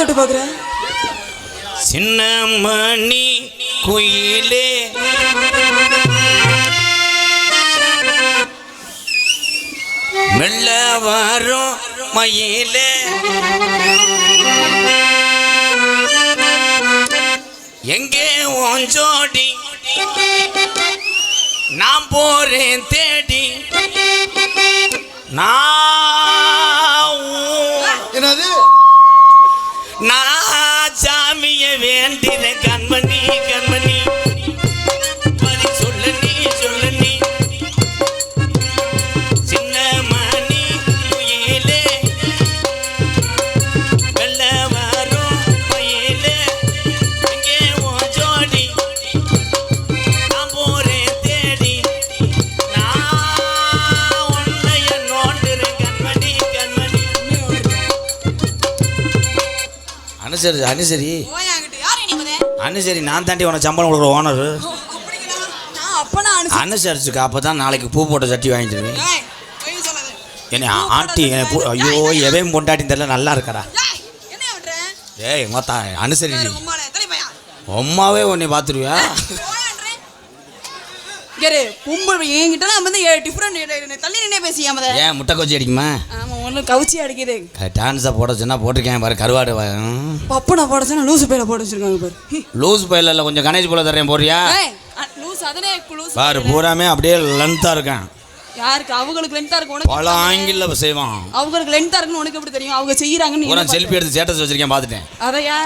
தொட்டு பாக்குற சின்ன மணி குயிலே. மெல்ல வரும் மயிலே. எங்கே ஓஞ்சோடி நான் போறேன் தேடி. நான் நான் சாமிய வேண்டின அனுசரி அனுசரி. அனுசரி நான் தாண்டி உனக்கு சம்பளம் கொடுக்குற ஓனர் அனுசரிச்சுக்க அப்போ தான் நாளைக்கு பூ போட்ட சட்டி வாங்கிடுவேன் என்னை ஆண்டி ஐயோ எவன் பொண்டாட்டி தெரியல நல்லா இருக்கடா. ஏய் என்ன பண்ற? ஏய் மொத்தா அனுசரி. அம்மாவே உன்னை பார்த்துருவியா கேரு கும்பல் என்கிட்ட நான் வந்து டிஃபரெண்ட் தள்ளி நின்னே பேசியா முத? ஏன் முட்டை கொச்சி அடிக்குமா? ஆமா ஒண்ணு கவுச்சி அடிக்குது. டான்ஸை போட சொன்னா போட்டிருக்கேன் பாரு கருவாடு. பப்பனை போட சொன்னா லூசு பேல போட வச்சிருக்காங்க பாரு. லூஸ் பையில இல்லை கொஞ்சம் கணேஷ் போல தரேன் போறியா லூசு அதனே லூசு பாரு பூராமே அப்படியே லென்த்தாக இருக்கேன். யாருக்கு? அவங்களுக்கு லென்த்தா இருக்கு உனக்கு பல ஆங்கில செய்வான். அவங்களுக்கு லென்த்தா இருக்குன்னு உனக்கு எப்படி தெரியும்? அவங்க செய்யறாங்கன்னு என்ன செல்ஃபி எடுத்து ஸ்டேட்டஸ் வச்சிருக்கேன் பார்த்துட்டேன். பார்த்த? அதையா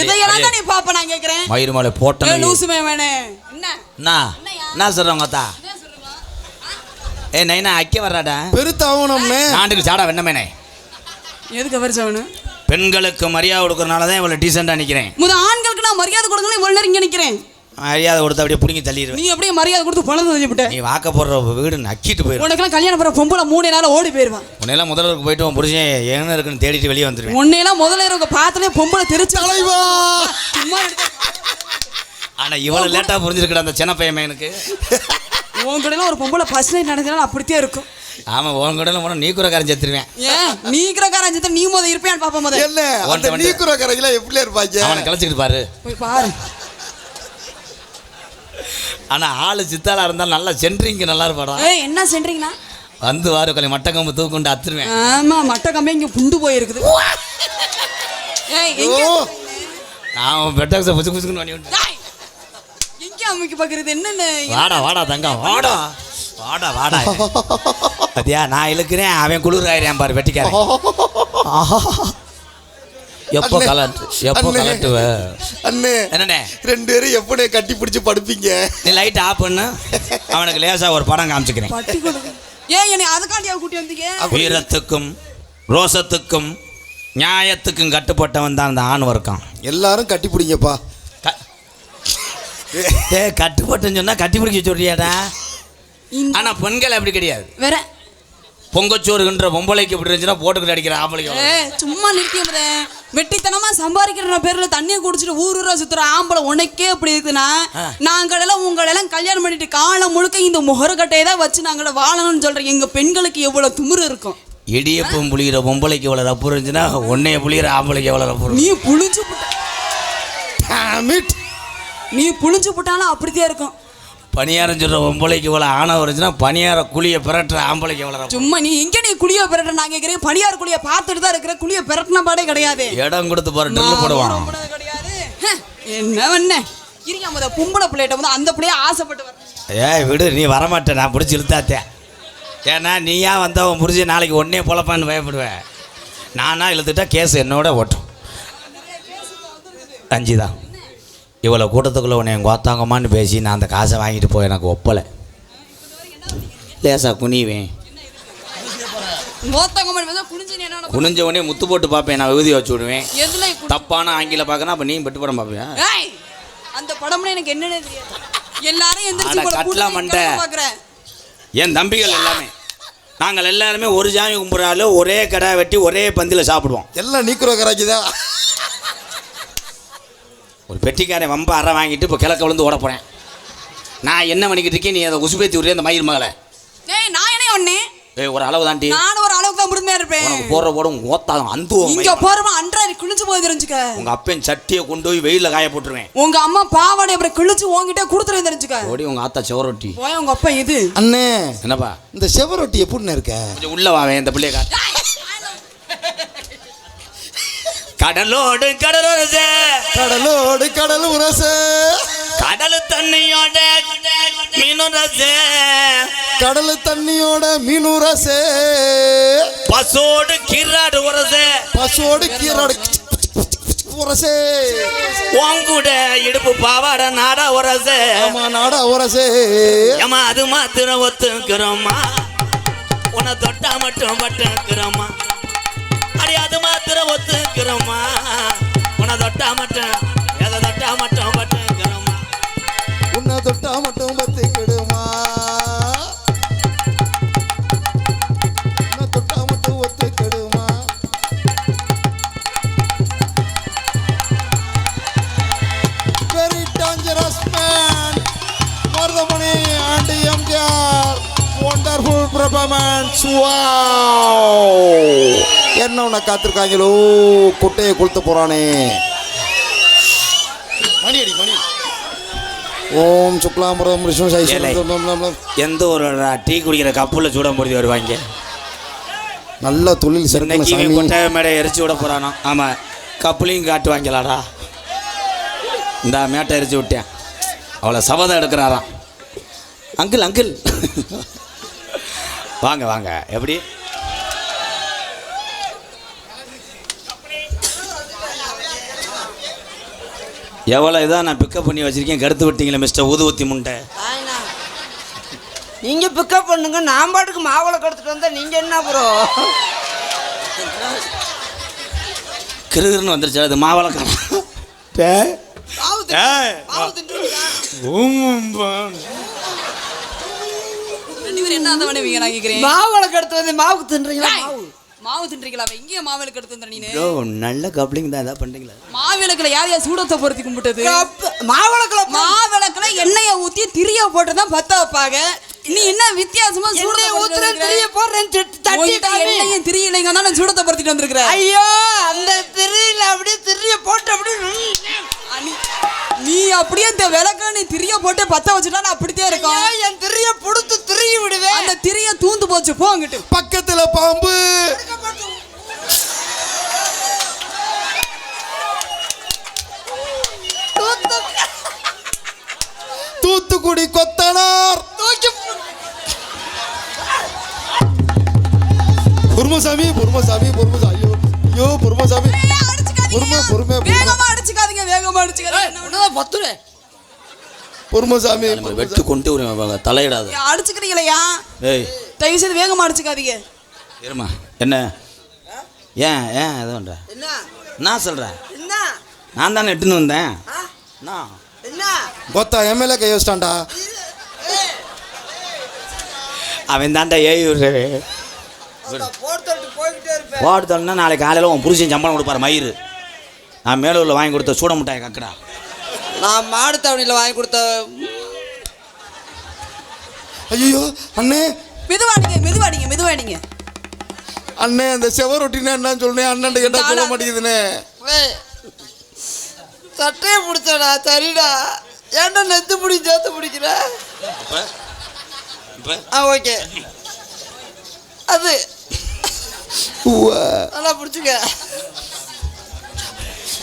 எதையெல்லாம் நீ பாப்ப நான் கேக்குறேன்? மயிறு மலை போட்டேன் லூசுமே வேணே. என்ன? என்ன? என்ன சொல்கிறவங்க அத்தா ஏ நைனா அக்க வர்றாடா? பெருத்தாவணம்னே நாட்டுக்கு சாடா வெண்ணமேனே. எதுக்கு அவர் சவனு? பெண்களுக்கு மரியாதை கொடுக்கறனால தான் இவ்வளோ டீசெண்டாக நிற்கிறேன் முத ஆண்களுக்கு நான் மரியாதை கொடுக்கணும் இவ்வளவு நேரம் இங்க நிக்கிறேன். மரியாதை கொடுத்து அப்படியே பிடிங்கி தள்ளிடுவேன். நீ அப்படியே மரியாதை கொடுத்து பணம் தள்ளிவிட்ட நீ வாக்க போடுற வீடு நக்கிட்டு போயிடும் உனக்கெல்லாம் கல்யாணம் பண்ண பொம்பளை மூணு நாள் ஓடி போயிருவான் உன்னையெல்லாம் முதல்வருக்கு போயிட்டு உன் புருஷன் என்ன இருக்குன்னு தேடிட்டு வெளியே வந்துடுவேன் உன்னையெல்லாம் முதல்ல இருக்க பாத்திலே பொம்பளை தெரிச்சு தலைவா! சும்மா எடுத்து ஆனால் இவ்வளோ லேட்டாக புரிஞ்சிருக்கடா அந்த சின்ன பையன் எனக்கு உன் கூட ஒரு பொம்பளை ஃபர்ஸ்ட் நைட் நடந்தாலும் அப்படித்தான் இருக்கும். ஆமாம் உன் கூட போனால் நீ கூட கரைஞ்சி செத்துருவேன். ஏன்? நீக்கிறக்காரன் சித்த நீ முத இருப்பியான்னு பாப்பா முத. என்ன? அந்த வந்து, வந்து. நீக்குற கரையில எப்படி இருப்பாங்க? அவனை கலைச்சிக்கிட்டு பாரு. போய் பாரு. ஆனால் ஆள் சித்தாளா இருந்தாலும் நல்லா சென்ட்ரிங்க்கு நல்லா இருப்பாடா. ஏய் என்ன சென்றீங்கண்ணா வந்து வாரு கொலை மட்டக்கம்பு தூக்குண்டு அத்துருவேன். ஆமா மட்ட கம்பி இங்க புண்டு போயிருக்குது. நான் பெட்டாக்ஸை புச்சு புச்சுக்குன்னு பண்ணி விட்டேன் எங்க அமைக்க பாக்குறது? என்னன்னு? வாடா வாடா தங்கம். வாடா. வாடா வாடா. பத்தியா நான் இழுக்கிறேன் அவன் குளிராயிரேன் பாரு வெட்டிக்காரன். எப்போ கலட்டு எப்போ அண்ணே. கலட்டுவ? அண்ணே என்னண்ணே? ரெண்டு பேரும் எப்படி கட்டி பிடிச்சு படுப்பீங்க? நீ லைட் ஆஃப் பண்ணு. அவனுக்கு லேசா ஒரு படம் காமிச்சுக்கிறேன். ஏன் என்னை அதுக்காண்டியா கூட்டி வந்தீங்க? வீரத்துக்கும் ரோசத்துக்கும் நியாயத்துக்கும் கட்டுப்பட்டவன் தான் அந்த ஆண் வர்க்கம் எல்லாரும் கட்டி பிடிங்கப்பா. ஏ கட்டுப்பட்டுன்னு சொன்னா கட்டி பிடிக்க சொல்றியாடா? இந்த- ஆனா பெண்கள் அப்படி கிடையாது. வேற. பொங்கச்சோறுகின்ற பொம்பளைக்கு இப்படி இருந்துச்சுன்னா போட்டுக்கிட்டு அடிக்கிற ஆம்பளைக்கு சும்மா நிறுத்திய முத வெட்டித்தனமா சம்பாதிக்கிற பேர்ல தண்ணியை குடிச்சிட்டு ஊர் ஊரா சுத்துற ஆம்பளை உனக்கே இப்படி இருக்குன்னா. நாங்களெல்லாம் உங்களெல்லாம் கல்யாணம் பண்ணிட்டு காலம் முழுக்க இந்த முகரக்கட்டையை தான் வச்சு நாங்கள வாழணும்னு சொல்றோம் எங்க பெண்களுக்கு எவ்வளவு திமிரு இருக்கும். இடியப்பம் புளிகிற பொம்பளைக்கு எவ்வளோ ரப்பு இருந்துச்சுன்னா உன்னைய புளிகிற ஆம்பளைக்கு எவ்வளோ ரப்பு நீ it. நீ புளிஞ்சு புட்டாலும் அப்படித்தான் இருக்கும். பணியாரம் சொல்கிற பொம்பளைக்கு இவ்வளோ ஆணவம் இருந்துச்சுன்னா பணியார குழியை பிரட்டுற ஆம்பளைக்கு ரப்பு சும்மா நீ எங்க நீ குழிய பெறட்ட நான் கேக்குறேன் பணியார் குழிய பார்த்துட்டு தான் இருக்கிற குழிய பெரட்டின பாடே கிடையாது. இடம் கொடுத்து ட்ரில் நான் போடுவான். கிடையாது. என்ன பண்ண இருங்க முத பொம்பளை பிள்ளைகிட்ட வந்து அந்த பிள்ளைய ஆசைப்பட்டு வர ஏய் விடு நீ வரமாட்டே நான் பிடிச்சி இழுத்தாத்தே. ஏன்னா நீயா வந்தவன் புரிஞ்சு நாளைக்கு ஒன்னே பொழப்பான்னு பயப்படுவேன். நானா இழுத்துட்டா கேஸ் என்னோட ஓட்டும். அஞ்சுதா இவ்வளோ கூட்டத்துக்குள்ளே உன்னை எங்கள் கோத்தாங்கம்மான்னு பேசி நான் அந்த காசை வாங்கிட்டு போய் எனக்கு ஒப்பலை. லேசா குனிவேன். குனிஞ்சு உடனே முத்து போட்டு பார்ப்பேன் நான் விகுதி வச்சு விடுவேன். தப்பான ஆங்கில பார்க்கணும் அப்போ நீ பெட்டு படம் பார்ப்பியா? ஏய் அந்த படம்னா எனக்கு என்னன்னே தெரியாது. எல்லாரும் எந்திரிச்சு கட்லா மண்டை. என் தம்பிகள் எல்லாமே. நாங்கள் எல்லாருமே ஒரு ஜாமி கும்பிட்றாலும் ஒரே கடை வெட்டி ஒரே பந்தியில் சாப்பிடுவோம். எல்லாம் நீக்குற கரைக்கு தான். ஒரு பெட்டிக்காரன் வம்ப அறை வாங்கிட்டு இப்போ கிழக்க விழுந்து ஓட போகிறேன் நான் என்ன பண்ணிக்கிட்டு இருக்கேன்? நீ அதை உசுபேத்தி விடுறே அந்த மயிர் மகளை ஏய் நான் என்ன ஒண்ணு ஏய் ஒரு அளவு தாண்டி நானும் ஒரு அளவுக்கு தான் பொறுமையா இருப்பேன். உனக்கு போடுற போடும் ஓத்தாகும் அந்துவோம் இங்க போறவன் அன்றாடி குளிச்சு போய் தெரிஞ்சுக்க. உங்க அப்பன் சட்டியை கொண்டு போய் வெயில்ல காய போட்டுருவேன். உங்க அம்மா பாவாடை அப்புறம் கிழிச்சு உன்கிட்ட கொடுத்துருவேன் தெரிஞ்சுக்க. ஓடி உங்க ஆத்தா செவரொட்டி. போய் உங்க அப்பா இது. அண்ணே என்னப்பா? இந்த செவரொட்டி எப்படிண்ணே இருக்க? கொஞ்சம் உள்ள வாவேன் இந்த பிள்ளைய காட்டு. கடலோடு கடலோடு கடலோடு கடல் உரச. கடல் தண்ணியோட மீனுரசு கடல் தண்ணியோட மீன் உரச. பசோடு கிராடு உரசு. பசுவோடு கீரோடு உரசே. உங்கூட இடுப்பு பாவாட நாடா உரசு. ஆமா நாடா உரசே. ஏமா அது மாத்திரம் ஒத்துக்கிறோமா உன்னை தொட்டா மட்டும் பட்டுக்கிறோமா அடி அது மாத்திரம் ஒத்துக்கிறோமா உன்னை தொட்டா மட்டும் எதை தொட்டா மட்டும் பட்டுக்கிறோமா உன்னை தொட்டா மட்டும் பத்துக்கிடுமா கெடுமா உன்னை தொட்டா என்ன உன்னை காத்திருக்காங்களோ? குட்டையை கொளுத்த போறானே. மணி அடி மணி. ஓம் சுக்லாம்பரம் எந்த ஒரு டீ குடிக்கிற கப்பில் சூட முடிஞ்சு வருவாங்க. நல்ல தொழில் சிறந்த கொட்டாய மேடை எரிச்சு விட போறானோ? ஆமாம் கப்புலையும் காட்டுவாங்களாடா. இந்த மேட்டை எரிச்சு விட்டேன். அவளை சபதம் எடுக்கிறாராம். Uncle uncle. வாங்க வாங்க. எப்படி? எவ்வளோ இதாக நான் பிக்கப் பண்ணி வச்சிருக்கேன் கெடுத்து விட்டீங்களே மிஸ்டர் ஊதுவத்தி முண்டை. ஆயினா. நீங்க பிக்கப் பண்ணுங்க நான் பாட்டுக்கு மாவளை கடத்திட்டு வந்தா நீங்க என்ன ப்ரோ கிருகிருன்னு வந்துருச்சு அது கேக்குறேன்? மாவளை கடத்து வந்து மாவுக்கு தின்றீங்களா மாவு தின்றீங்களா? அவ எங்கேயும் மாவிளக்கு எடுத்து வந்துற நீனு ப்ரோ நல்ல கப்ளிங் தான். எதாவது பண்ணுறீங்களா மாவிளக்குல யார் யார் சூடத்தை பொருத்தி கும்பிட்டது? மாவளக்குள்ள மாவிளக்குல எண்ணெயை ஊத்தி திரிய போட்டு தான் பத்த வைப்பாங்க. நீ என்ன வித்தியாசமா ஊத்துறேன் ஊத்துறேன் திரிய போடுறேன் தட்டி. எண்ணெயும் திரியலைங்க தான் சூடத்தை பொருத்திட்டு வந்திருக்கிற ஐயோ அந்த திரியில அப்படியே திரிய போட்டு அப்படியே நீ- அப்படியே இந்த விளக்க நீ திரிய போட்டு பத்த வச்சுட்டா நான் அப்படித்தான் ஐயோ, இருக்கும் என் திரிய புடுத்து திரிய விடுவேன். அந்த திரிய தூந்து போச்சு போ அங்கிட்டு. பக்கத்துல பாம்பு. தூத்துக்குடி கொத்தனார். பொறுமசாமி பொறுமசாமி பொறுமசாமி ஐயோ ஐயோ பொறுமசாமி பொறுமை பொறுமை உன்னதான் பத்துரு பொறுமசாமி. வெட்டு கொண்டு ஒரு தலையிடாத. அடிச்சுக்கிறீங்களையா? ஏய். தயவு செய்து வேகமா அடிச்சுக்காதீங்க. இருமா என்ன? ஏன் ஏன் எதுவும்ன்ற என்ன? நான் சொல்கிறேன் என்ன? நான் தானே எட்டுன்னு வந்தேன்? நான் என்ன? கொத்தா எம்எல்ஏ கை வச்சிட்டான்டா. அவன் தாண்டா ஏய் போட்டு இருப்பேன். போடுத்தோன்னா நாளைக்கு காலையில் உன் புருஷன் சம்பளம் கொடுப்பாரு மயிறு. நான் மேலூரில் வாங்கி கொடுத்த சூட முட்டாய் கக்கடா. நான் மாடு தவணையில் வாங்கி கொடுத்த ஐயோ அண்ணே. மெதுவாடிங்க மெதுவாடிங்க மெதுவாடிங்க. அண்ணே அந்த செவரொட்டினா என்னன்னு சொல்லுனே அண்ணன் கேட்டா சொல்ல மாட்டேங்குதுண்ணே சட்டையை பிடிச்சடா சரிடா. ஏன்டா நெத்து பிடி சேர்த்து பிடிக்கிற? ஆ ஓகே. அது. நல்லா பிடிச்சிக்க.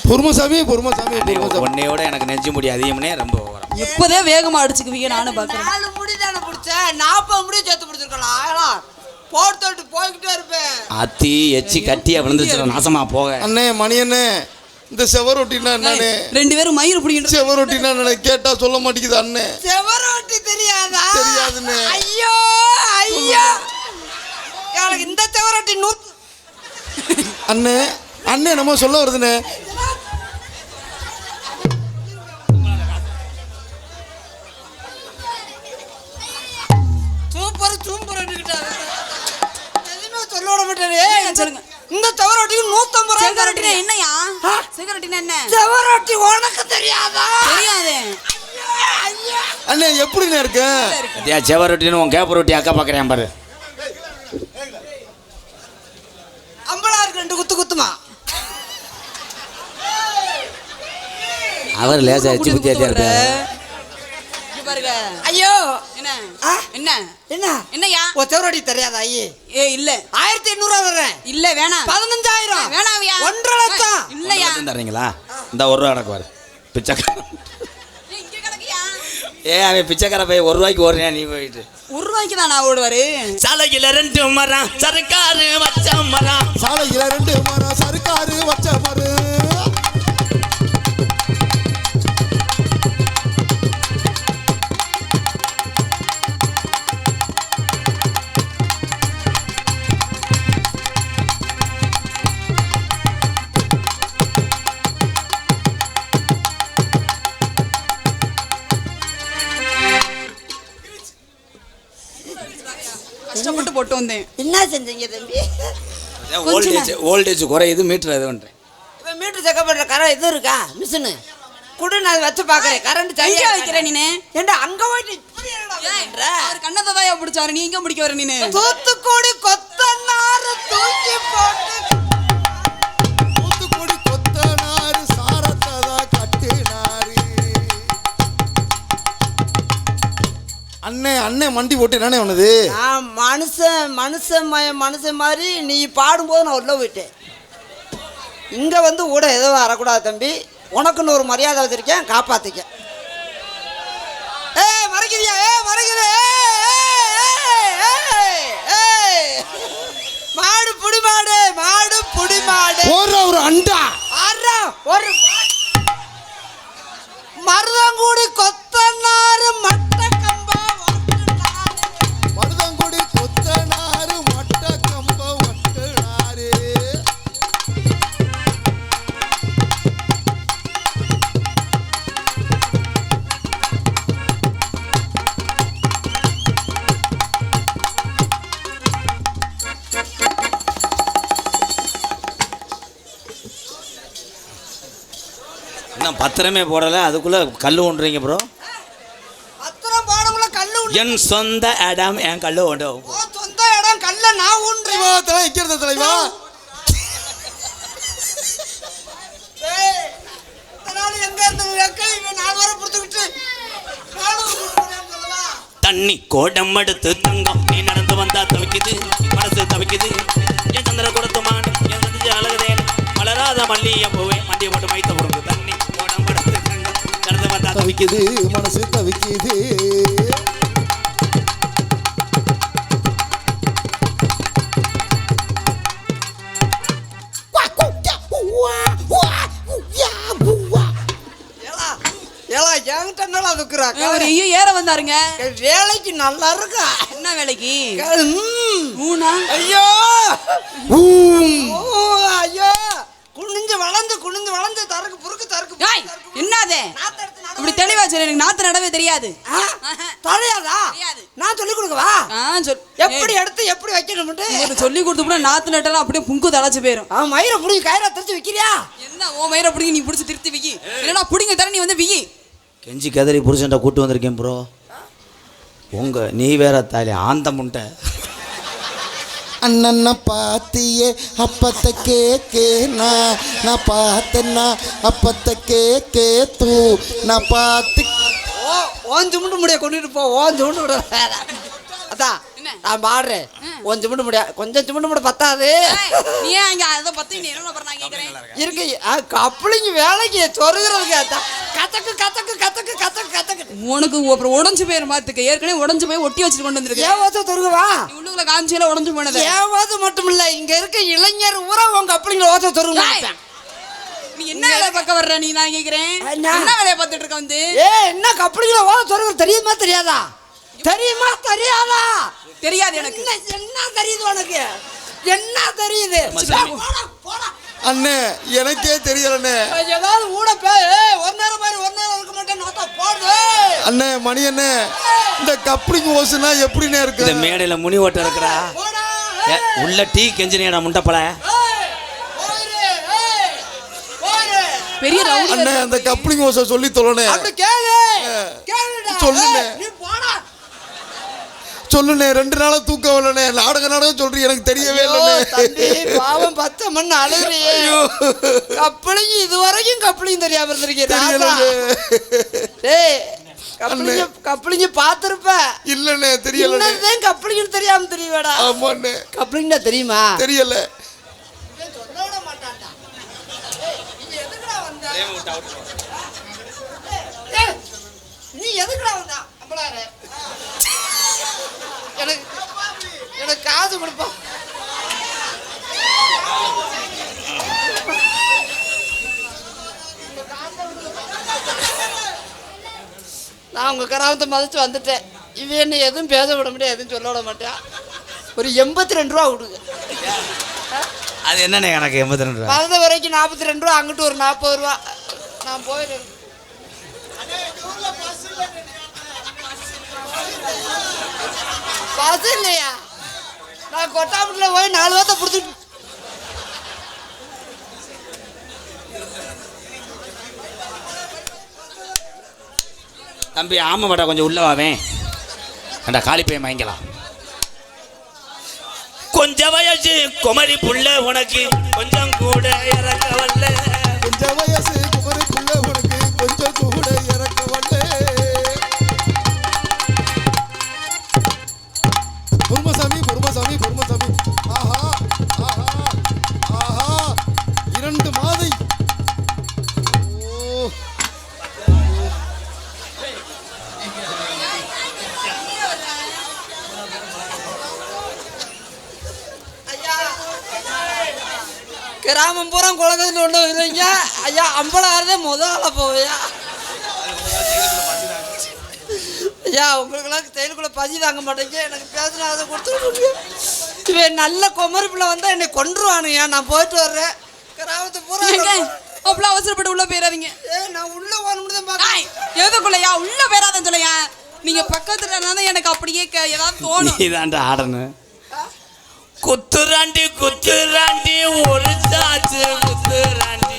பொறுமசாமி பொறுமசாமி உன்னையோட எனக்கு நெஞ்சு முடி அதிகம்னே ரொம்ப இப்போதே வேகமா அடிச்சுக்குவீங்க நானும் பாக்குறேன் நாலு முடி தானே பிடிச்சேன் நாற்பது முடி சேர்த்து பிடிச்சிருக்கலாம் ஆகலாம் போட்டு போய்கிட்டே இருப்பேன். அத்தி எச்சி கட்டியா விழுந்துருச்சு நாசமா போக. அண்ணே மணி அண்ணே இந்த செவரொட்டினா என்னண்ணே? ரெண்டு பேரும் மயிர் பிடிக்கிட்டு செவரொட்டினா என்ன கேட்டா சொல்ல மாட்டேங்குது அண்ணே. செவரோட்டி தெரியாதா? தெரியாதுண்ணே. ஐயோ ஐயோ. எனக்கு இந்த செவரோட்டி நூத்து அண்ணே அண்ணே நம்ம சொல்ல வருதுண்ணே. சூப்பர் எதுவுமே சொல்ல விட சொல்லுங்க, சொல்லுங்க. இந்த செவரோட்டிக்கு நூத்தம்பது ரூபா செக்யூரிட்டினா என்னையா? செக்யூரிட்டினா என்ன? செவரோட்டி உனக்கு தெரியாதா? தெரியாது. அண்ணே எப்படிண்ணே இருக்க? அத்தியா செவ ரொட்டின்னு உன் கேப்ப ரொட்டி அக்கா பார்க்குறேன் பாரு. அம்பளா இருக்கு ரெண்டு குத்து குத்துமா? அவர் லேசா இருப்பாரு. பாருங்க. ஐயோ என்ன? ஆ? என்ன? என்ன? என்னய்யா? ஒத்தவரடி தெரியாதா ஐயே? ஏ இல்ல. ஆயிரத்தி எண்ணூறுவா தர்றேன். இல்ல வேணாம். பதினஞ்சாயிரம். வேணாம்யா. ஒன்றரை லட்சம். இல்லையா? தர்றீங்களா? இந்த ஒரு ரூபா எனக்கு வரு பிச்சைக்கார ஏய், இங்க கிடக்குயா? ஏ அவன் பிச்சைக்கார போய் ஒரு ரூபாய்க்கு ஓடுறியா? நீ போயிட்டு. ஒரு ரூபாய்க்கு தான் நான் ஓடுவாரு? சாலையில ரெண்டு மரம் சரக்காரு வச்ச மரம். சாலையில ரெண்டு மரம் சருக்காரு வச்ச மரம். வந்தேன். என்ன செஞ்சீங்க தம்பி? ஓல்டேஜ் ஓல்டேஜ் குறையுது மீட்டர் இது பண்ணுறேன் இப்ப மீட்டர் செக் பண்ற கரை இது இருக்கா? மிஷினு குடு நான் வச்சு பாக்குறேன் கரண்ட் எங்க வைக்கிற நீனு? ஏண்டா அங்க போயிட்டு இப்படி? அவர் கண்ணத்தை தான் பிடிச்சாரு நீ எங்க பிடிக்க வர நீனு? தூத்துக்குடி கொத்தனாரு தூக்கி போட்டு அண்ணே அண்ணே மண்டி போட்டு என்னண்ணே உனது நான் மனுஷன் மனுஷன் மனுஷன் மாதிரி நீ பாடும்போது நான் உள்ள போயிட்டேன் இங்க வந்து கூட எதுவும் வரக்கூடாது தம்பி. உனக்குன்னு ஒரு மரியாதை வச்சிருக்கேன் காப்பாத்திக்க. ஏ மறைக்குதியா ஏ மறைக்குது மாடு புடி மாடு மாடு புடி மாடு. ஒரு ஒரு அண்டா. ஒரு இன்னும் பத்திரமே போடலை. அதுக்குள்ளே கல் ஒன்றுறீங்க ப்ரோ கல்லு. என் சொந்த இடம் என் கல் ஒன்று. ஓ சொந்த இடம் கல்ல நான் ஊன்றி தலைவா தலை வைக்கிறத தலைவா? தண்ணி கோடம் எடுத்து தங்கம். நீ நடந்து வந்தா தவிக்குது மனசு தவிக்குது. என் சந்திர கொடுத்து மாடு என் அழகுதேன். மலராத மல்லிய பூவே தவிக்குது மனசு தவிக்குது. ஏற வந்தாருங்க. வேலைக்கு நல்லா இருக்கா? என்ன வேலைக்கு? ம். மூணா ஐயோ! ஐயோ! குனிஞ்சு வளர்ந்து குனிஞ்சு வளர்ந்து தருக்கு புருக்கு தருக்கு. என்னது? இப்படி தெளிவா சொல்லு எனக்கு நாத்து நடவே தெரியாது? தெரியாதா. நான் சொல்லி கொடுக்கவா? ஆ சொல். எப்படி எடுத்து எப்படி வைக்கணும்ட்டு ஒரு சொல்லி கொடுத்து நாத்து நட்டெல்லாம் அப்படியே புங்கு தழைச்சு போயிரும். அவன் மயிரை புடிச்சு கயிறை தெரிச்சு வைக்கிறியா? என்ன ஓ மயிரை பிடிங்க நீ பிடிச்சி திருத்தி விக்கி. இல்லைன்னா பிடிங்க தர நீ வந்து விக்கி. கெஞ்சி கதறி புருஷன்ட்ட கூட்டு வந்திருக்கேன் ப்ரோ. உங்க நீ வேற தாலி ஆந்த முண்டை. அண்ணன பாத்தியே அப்பத்தை கேக்கே நான் நான் பார்த்தேன்னா அப்பத்தை கேக்கே தூ நான் பார்த்து ஓ ஓஞ்சு சுமுண்டு முடிய கொண்டுட்டு போ ஓஞ்சு சுமுண்டு முடிய அதான். நான் பாடுறேன். ஓன் சுமுண்டு முடிய கொஞ்சம் சுமுண்டு முடிய பத்தாது. நீ ஏன் இங்க அதை பத்தி நீ என்ன நான் கேக்குறேன்? இருக்கு கப்பலிங்க வேலைக்கு சொருகிறதுக்கு கத்தக்கு கத்தக்கு கத்தக்கு கத்தக்கு கத்தக்கு உனக்கு அப்புறம் உடஞ்சு போயிரும் பாத்துக்க ஏற்கனவே உடஞ்சு போய் ஒட்டி வச்சுட்டு கொண்டு வந்திருக்க. சொருகுவா நீ உள்ளுக்குள்ள காமிச்சில உடஞ்சு போனது. ஏவாது மட்டும் இல்ல இங்க இருக்க இளைஞர் ஊரா உங்க கப்பலிங்க ஏய், நீ என்ன வேலை பார்க்க வர்ற நீ நான் கேக்குறேன்? என்ன? என்ன வேலையை பார்த்துட்டு இருக்க வந்து? ஏ என்ன கப்பலிங்க ஓசை சொருகு தெரியுமா தெரியாதா? தெரியுமா தெரியாதா? தெரியாது எனக்கு. என்ன தெரியுது உனக்கு? என்ன தெரியுது? சாமி. போடா, போடா. அண்ணே எனக்கே தெரியலண்ணே ஏதாவது ஊட பே ஏய், ஒரு நேரம் மாதிரி ஒரு நேரம் இருக்க மாட்டேன் நோத்தா போடுது அண்ணே மணி அண்ணே இந்த கப்ளிங் ஓசுனா எப்படிண்ணே இருக்கு? இந்த மேடையில் முனி ஓட்ட இருக்கிறா உள்ள டீ கெஞ்சினியடா முண்டப்பல. பெரிய அண்ணே அந்த கப்ளிங் ஓசை சொல்லி தொலைனே. அப்படி கேளு. கேளுடா. சொல்லுங்க. சொல்லுண்ணே ரெண்டு நாளா தூக்கம் இல்லைண்ணே நாடக நாடகம் சொல்றீ எனக்கு தெரியவே தம்பி பாவம் பத்த மண் அழுகுறியே. கப்பலிங்க இது வரைக்கும் கப்பலிங்க தெரியாம இருந்திருக்கேன் டேய் கப்பலிங்க கப்பலிங்க பார்த்திருப்ப. இல்லைண்ணே தெரியலண்ணே என்னதான் கப்பலிங்கன்னு தெரியாம தெரியவேடா. ஆமாண்ணே. கப்பலிங்கடா தெரியுமா? தெரியல. நீ எதுக்குடா வந்தா? அம்பளாரு எனக்கு எனக்கு காசு கொடுப்பா. நான் உங்க கராமத்தை மதிச்சு வந்துட்டேன். இவன் என்ன எதுவும் பேச விட முடியாது எதுவும் சொல்ல விட மாட்டேன் ஒரு எண்பத்தி ரெண்டு ரூபா கொடுங்க. அது என்னண்ணே கணக்கு எண்பத்தி ரெண்டு ரூபா? வந்த வரைக்கும் நாற்பத்தி ரெண்டு ரூபா அங்கிட்டு ஒரு நாற்பது ரூபா. நான் போயிடுறேன். பஸ் இல்லையா? நான் கொட்டாம்பட்டில் போய் நாலு வார்த்தை பிடிச்சிட்டு தம்பி ஆமை வாடா கொஞ்சம் உள்ள வாவேன் ஏண்டா காலி பையன் வாங்கிக்கலாம் கொஞ்சம் வயசு குமரி புள்ள உனக்கு கொஞ்சம் கூட இறக்க வரல. கொஞ்சம் வயசு குமரிக்குள்ள உனக்கு கொஞ்சம் கூட கிராமம் பூரா குலகத்தில் ஒன்று வருவீங்க ஐயா ஐம்பதாயிரதே முதல் ஆளாக போவையா ஐயா உங்களுக்கெல்லாம் செயலுக்குள்ள பதிவு வாங்க மாட்டேங்க. எனக்கு பேசினா அதை கொடுத்து விடுங்க. இவன் நல்ல குமரி பிள்ளை வந்தால் என்னை கொண்டுருவானுங்க நான் போயிட்டு வர்றேன். கிராமத்து பூரா அவ்வளோ அவசரப்பட்டு உள்ள போயிடாதீங்க ஏ நான் உள்ள போகணும்னு தான் எதுக்குள்ளயா உள்ள போயிடாதன்னு சொல்லையா நீங்க பக்கத்துல இருந்தா எனக்கு அப்படியே க- ஏதாவது தோணும். நீதான்டா ஆடணும். குத்துராண்டி குத்துராண்டி ஒரு சாச்சு குத்துராண்டி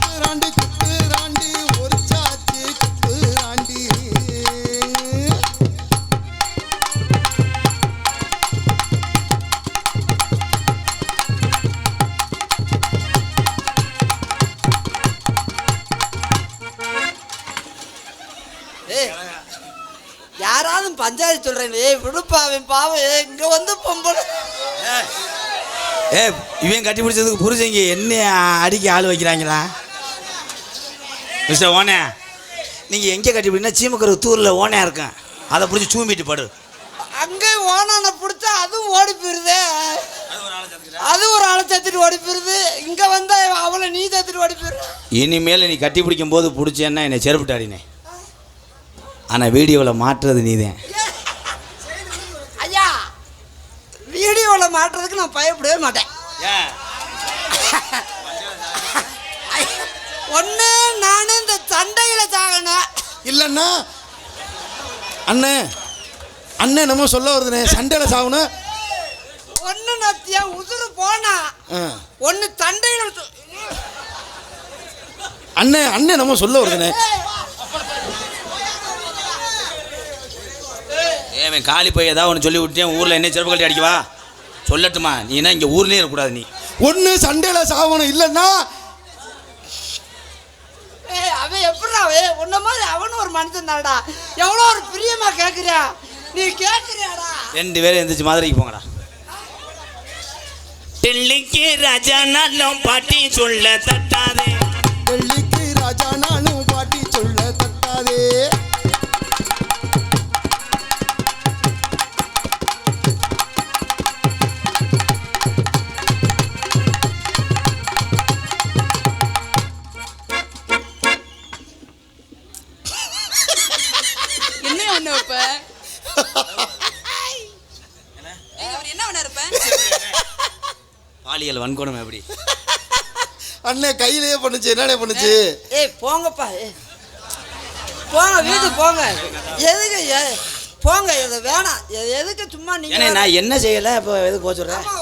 குத்துராண்டி குத்து ராண்டி ஒரு சாச்சு குத்துராண்டி ஏய் யாராவது பஞ்சாயத்து சொல்றேன் ஏய் விடுப்பா அவன் ஏ இவன் கட்டி பிடிச்சதுக்கு புரிஞ்சங்க என்ன அடிக்க ஆள் வைக்கிறாங்களா? மிஸ்டர் ஓனே நீங்கள் எங்கே கட்டி பிடினா சீமக்கரு தூரில் ஓனையா இருக்கேன். அதை பிடிச்சி சூம்பிட்டு படு. அங்கே ஓனான பிடிச்சா அதுவும் ஓடி போயிருதே. அது ஒரு ஆளை தத்துட்டு ஓடி போயிருது. இங்க வந்தா அவளை நீ தத்துட்டு ஓடி போயிரு. இனிமேல் நீ கட்டி பிடிக்கும் போது பிடிச்சேன்னா என்னை செருப்பிட்டாடினே ஆனால் வீடியோவில் மாற்றுறது நீதான். மாட்டுறதுக்கு நான் பயப்படவே மாட்டேன். ஒன்று நான் இந்த சண்டையில் சாகணும். இல்லைண்ணா அண்ணே அண்ணே நம்ம சொல்ல வருதுண்ணே சண்டையில் சாகணும். ஒன்று நத்தியா உசுறு போனா. ஒன்று சண்டையில் அண்ணே அண்ணே நம்ம சொல்ல வருதுண்ணே. ஏன் காலி போய் ஏதாவது ஒன்று சொல்லி விட்டேன் ஊரில் என்ன செருப்பு கட்டி அடிக்கவா சொல்லட்டுமா நீ என்ன இங்கே ஊர்லேயே இருக்கக்கூடாது நீ. ஒன்று சண்டையில் சாகணும் இல்லைன்னா ஏய் அவன் எப்படிடா அவன் உன்ன மாதிரி அவனும் ஒரு மனுஷன் தான்டா. எவ்வளோ ஒரு பிரியமா கேட்குறியா நீ கேட்குறியாடா ரெண்டு பேரும் எந்திரிச்சு மதுரைக்கு போங்கடா. டெல்லிக்கு ராஜா நல்லம் பாட்டி சொல்ல தட்டாதே. வெள்ளிக்கு அண்ணே கையிலேயே பண்ணுச்சு. என்னண்ணே பண்ணுச்சு? ஏய் போங்கப்பா போங்க வீட்டுக்கு போங்க. எதுக்கு போங்க இது வேணாம். எதுக்கு சும்மா நீங்க நான் என்ன செய்யலை? இப்போ எதுக்கு ஆமா,